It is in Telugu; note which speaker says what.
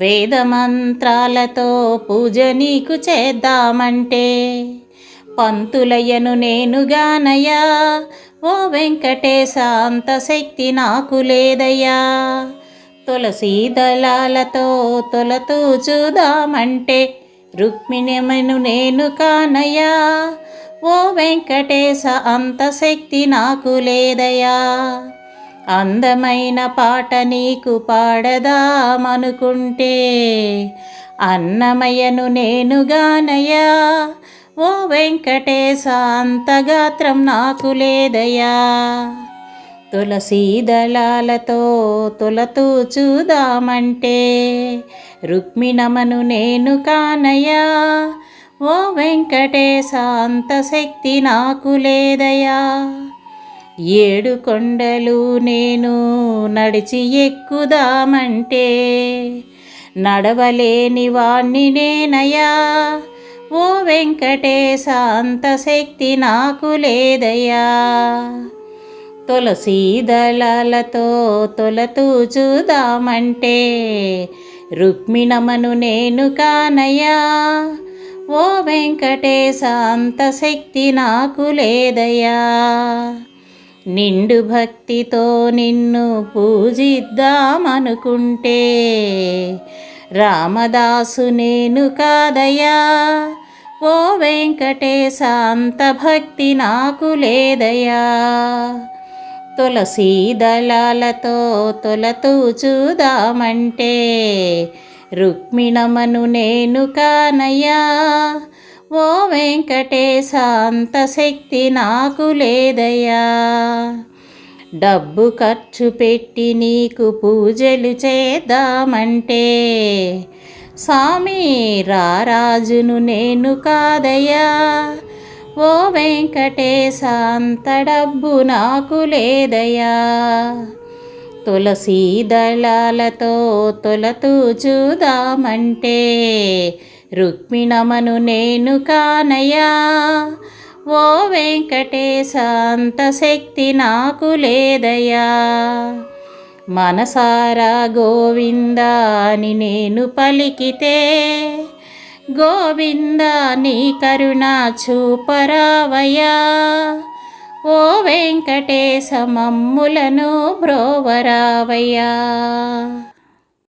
Speaker 1: వేదమంత్రాలతో పూజ నీకు చేద్దామంటే పంతులయ్యను నేనుగానయ్యా ఓ వెంకటేశ అంత శక్తి నాకు లేదయ్యా. తులసి దళాలతో తొలతూ చూదామంటే రుక్మిణిమను నేను కానయ్యా. ఓ వెంకటేశ అంత శక్తి నాకు లేదయ్యా. అందమైన పాట నీకు పాడదామనుకుంటే అన్నమయ్యను నేనుగానయ్యా ఓ వెంకటేశ అంతగాత్రం నాకు లేదయ్యా. తులసీదళాలతో తులతూ చూదామంటే రుక్మిణమను నేను కానయ్యా ఓ వెంకటేశ అంత శక్తి నాకు లేదయ్యా. ఏడు కొండలు నేను నడిచి ఎక్కుదామంటే నడవలేని వాణ్ణి నేనయ్యా. ఓ వెంకటేశ అంత శక్తి నాకు లేదయ్యా. తులసి దళాలతో తొలతూచుదామంటే రుక్మిణమను నేను కానయ్యా. ఓ వెంకటేశ అంత శక్తి నాకు లేదయ్యా. నిండు భక్తితో నిన్ను పూజిద్దామనుకుంటే. రామదాసు నేను కాదయా ఓ వెంకటేశ అంత భక్తి నాకు లేదయా తులసీ దళాలతో తొలతూ చూదామంటే రుక్మిణమను నేను కానయ్యా. ఓ వెంకటేశ అంత శక్తి నాకు లేదయ్యా. డబ్బు ఖర్చు పెట్టి నీకు పూజలు చేద్దామంటే స్వామి రారాజును నేను కాదయ్యా. ఓ వెంకటేశ అంత డబ్బు నాకు లేదయ్యా. తులసీ దళాలతో తొలతూ చూదామంటే రుక్మిణమను నేను కానయా ఓ వెంకటేశ అంత శక్తి నాకు లేదయా మనసారా గోవిందాని నేను పలికితే గోవింద నీ కరుణ చూపరావయ్యా. ఓ వెంకటేశ మమ్ములను బ్రోవరావయ్యా.